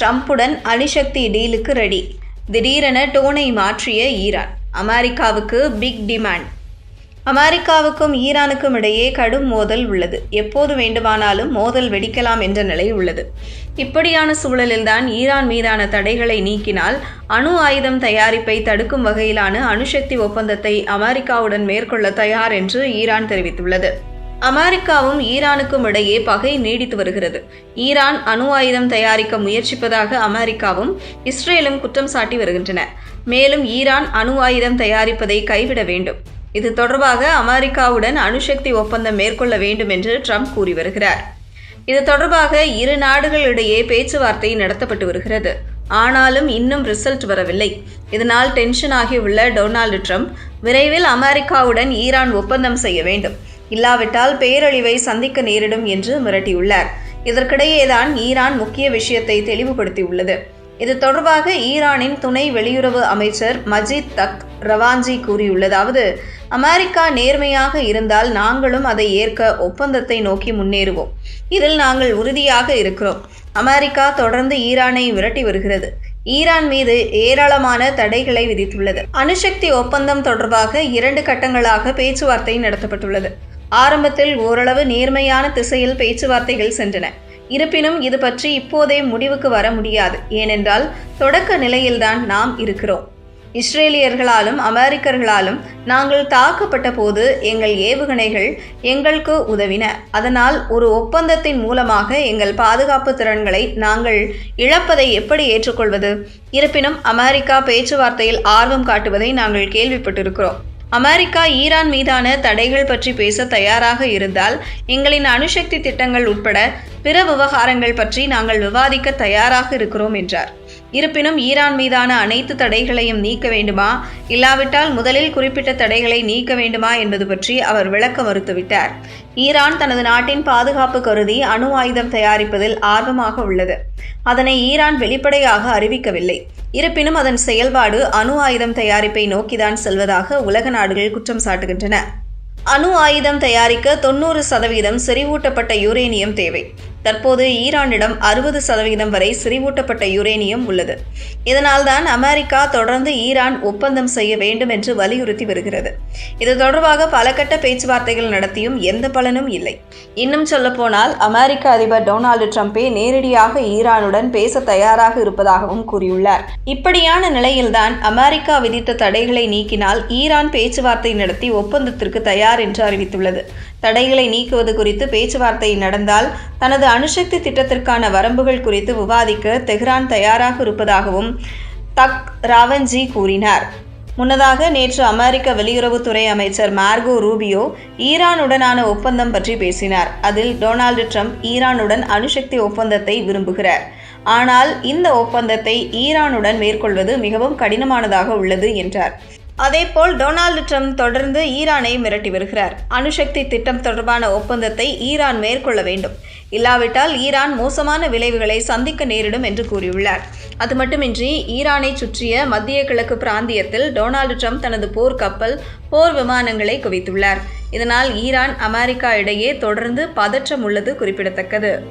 ட்ரம்புடன் அணுசக்தி டீலுக்கு ரெடி திடீரென டோனை மாற்றிய ஈரான். அமெரிக்காவுக்கு பிக் டிமாண்ட் அமெரிக்காவுக்கும் ஈரானுக்கும் இடையே கடும் மோதல் உள்ளது. எப்போது வேண்டுமானாலும் மோதல் வெடிக்கலாம் என்ற நிலை உள்ளது. இப்படியான சூழலில்தான் ஈரான் மீதான தடைகளை நீக்கினால் அணு ஆயுதம் தயாரிப்பை தடுக்கும் வகையிலான அணுசக்தி ஒப்பந்தத்தை அமெரிக்காவுடன் மேற்கொள்ள தயார் என்று ஈரான் தெரிவித்துள்ளது. அமெரிக்காவும் ஈரானுக்கும் இடையே பகை நீடித்து வருகிறது. ஈரான் அணு ஆயுதம் தயாரிக்க முயற்சிப்பதாக அமெரிக்காவும் இஸ்ரேலும் குற்றம் சாட்டி வருகின்றன. மேலும் ஈரான் அணு ஆயுதம் தயாரிப்பதை கைவிட வேண்டும். இது தொடர்பாக அமெரிக்காவுடன் அணுசக்தி ஒப்பந்தம் மேற்கொள்ள வேண்டும் என்று ட்ரம்ப் கூறி வருகிறார். இது தொடர்பாக இரு நாடுகளிடையே பேச்சுவார்த்தை நடத்தப்பட்டு வருகிறது. ஆனாலும் இன்னும் ரிசல்ட் வரவில்லை. இதனால் டென்ஷன் ஆகியுள்ள டொனால்டு ட்ரம்ப் விரைவில் அமெரிக்காவுடன் ஈரான் ஒப்பந்தம் செய்ய வேண்டும். இல்லாவிட்டால் பேரழிவை சந்திக்க நேரிடும் என்று மிரட்டியுள்ளார். இதற்கிடையேதான் ஈரான் முக்கிய விஷயத்தை தெளிவுபடுத்தியுள்ளது. இது தொடர்பாக ஈரானின் துணை வெளியுறவு அமைச்சர் மஜித் தக் ரவாஞ்சி கூறியுள்ளதாவது அமெரிக்கா நேர்மையாக இருந்தால் நாங்களும் அதை ஏற்க ஒப்பந்தத்தை நோக்கி முன்னேறுவோம். இதில் நாங்கள் உறுதியாக இருக்கிறோம். அமெரிக்கா தொடர்ந்து ஈரானை விரட்டி வருகிறது. ஈரான் மீது ஏராளமான தடைகளை விதித்துள்ளது. அணுசக்தி ஒப்பந்தம் தொடர்பாக இரண்டு கட்டங்களாக பேச்சுவார்த்தை நடத்தப்பட்டுள்ளது. ஆரம்பத்தில் ஓரளவு நேர்மையான திசையில் பேச்சுவார்த்தைகள் சென்றன. இருப்பினும் இது பற்றி இப்போதே முடிவுக்கு வர முடியாது. ஏனென்றால் தொடக்க நிலையில்தான் நாம் இருக்கிறோம். இஸ்ரேலியர்களாலும் அமெரிக்கர்களாலும் நாங்கள் தாக்கப்பட்ட போது எங்கள் ஏவுகணைகள் எங்களுக்கு உதவின. அதனால் ஒரு ஒப்பந்தத்தின் மூலமாக எங்கள் பாதுகாப்பு திறன்களை நாங்கள் இழப்பதை எப்படி ஏற்றுக்கொள்வது? இருப்பினும் அமெரிக்கா பேச்சுவார்த்தையில் ஆர்வம் காட்டுவதை நாங்கள் கேள்விப்பட்டிருக்கிறோம். அமெரிக்கா ஈரான் மீதான தடைகள் பற்றி பேச தயாராக இருந்தால் எங்களின் அணுசக்தி திட்டங்கள் உட்பட பிற விவகாரங்கள் பற்றி நாங்கள் விவாதிக்க தயாராக இருக்கிறோம் என்றார். இருப்பினும் ஈரான் மீதான அனைத்து தடைகளையும் நீக்க வேண்டுமா? இல்லாவிட்டால் முதலில் குறிப்பிட்ட தடைகளை நீக்க வேண்டுமா என்பது பற்றி அவர் விளக்க மறுத்துவிட்டார். ஈரான் தனது நாட்டின் பாதுகாப்பு கருதி அணு ஆயுதம் தயாரிப்பதில் ஆர்வமாக உள்ளது. அதனை ஈரான் வெளிப்படையாக அறிவிக்கவில்லை. இருப்பினும் அதன் செயல்பாடு அணு ஆயுதம் தயாரிப்பை நோக்கிதான் செல்வதாக உலக நாடுகள் குற்றம் சாட்டுகின்றன. அணு ஆயுதம் தயாரிக்க தொண்ணூறு சதவீதம் செறிவூட்டப்பட்ட யுரேனியம் தேவை. தற்போது ஈரானிடம் அறுபது சதவீதம் வரை செறிவூட்டப்பட்ட யுரேனியம் உள்ளது. இதனால்தான் அமெரிக்கா தொடர்ந்து ஈரான் ஒப்பந்தம் செய்ய வேண்டும் என்று வலியுறுத்தி வருகிறது. இது தொடர்பாக பல கட்ட பேச்சுவார்த்தைகள் நடத்தியும் எந்த பலனும் இல்லை. இன்னும் சொல்லப்போனால் அமெரிக்க அதிபர் டொனால்டு ட்ரம்பே நேரடியாக ஈரானுடன் பேச தயாராக இருப்பதாகவும் கூறியுள்ளார். இப்படியான நிலையில்தான் அமெரிக்கா விதித்த தடைகளை நீக்கினால் ஈரான் பேச்சுவார்த்தை நடத்தி ஒப்பந்தத்திற்கு தயார் என்று அறிவித்துள்ளது. தடைகளை நீக்குவது குறித்து பேச்சுவார்த்தை நடந்தால் தனது அணுசக்தி திட்டத்திற்கான வரம்புகள் குறித்து விவாதிக்க தெஹ்ரான் தயாராக இருப்பதாகவும் தக் ராவன்ஜி கூறினார். முன்னதாக நேற்று அமெரிக்க வெளியுறவுத்துறை அமைச்சர் மார்கோ ரூபியோ ஈரானுடனான ஒப்பந்தம் பற்றி பேசினார். அதில் டொனால்டு ட்ரம்ப் ஈரானுடன் அணுசக்தி ஒப்பந்தத்தை விரும்புகிறார். ஆனால் இந்த ஒப்பந்தத்தை ஈரானுடன் மேற்கொள்வது மிகவும் கடினமானதாக உள்ளது என்றார். அதேபோல் டொனால்டு ட்ரம்ப் தொடர்ந்து ஈரானை மிரட்டி வருகிறார். அணுசக்தி திட்டம் தொடர்பான ஒப்பந்தத்தை ஈரான் மேற்கொள்ள வேண்டும். இல்லாவிட்டால் ஈரான் மோசமான விளைவுகளை சந்திக்க நேரிடும் என்று கூறியுள்ளார். அது மட்டுமின்றி ஈரானை சுற்றிய மத்திய கிழக்கு பிராந்தியத்தில் டொனால்டு ட்ரம்ப் தனது போர் கப்பல் போர் விமானங்களை குவித்துள்ளார். இதனால் ஈரான் அமெரிக்கா இடையே தொடர்ந்து பதற்றம் உள்ளது குறிப்பிடத்தக்கது.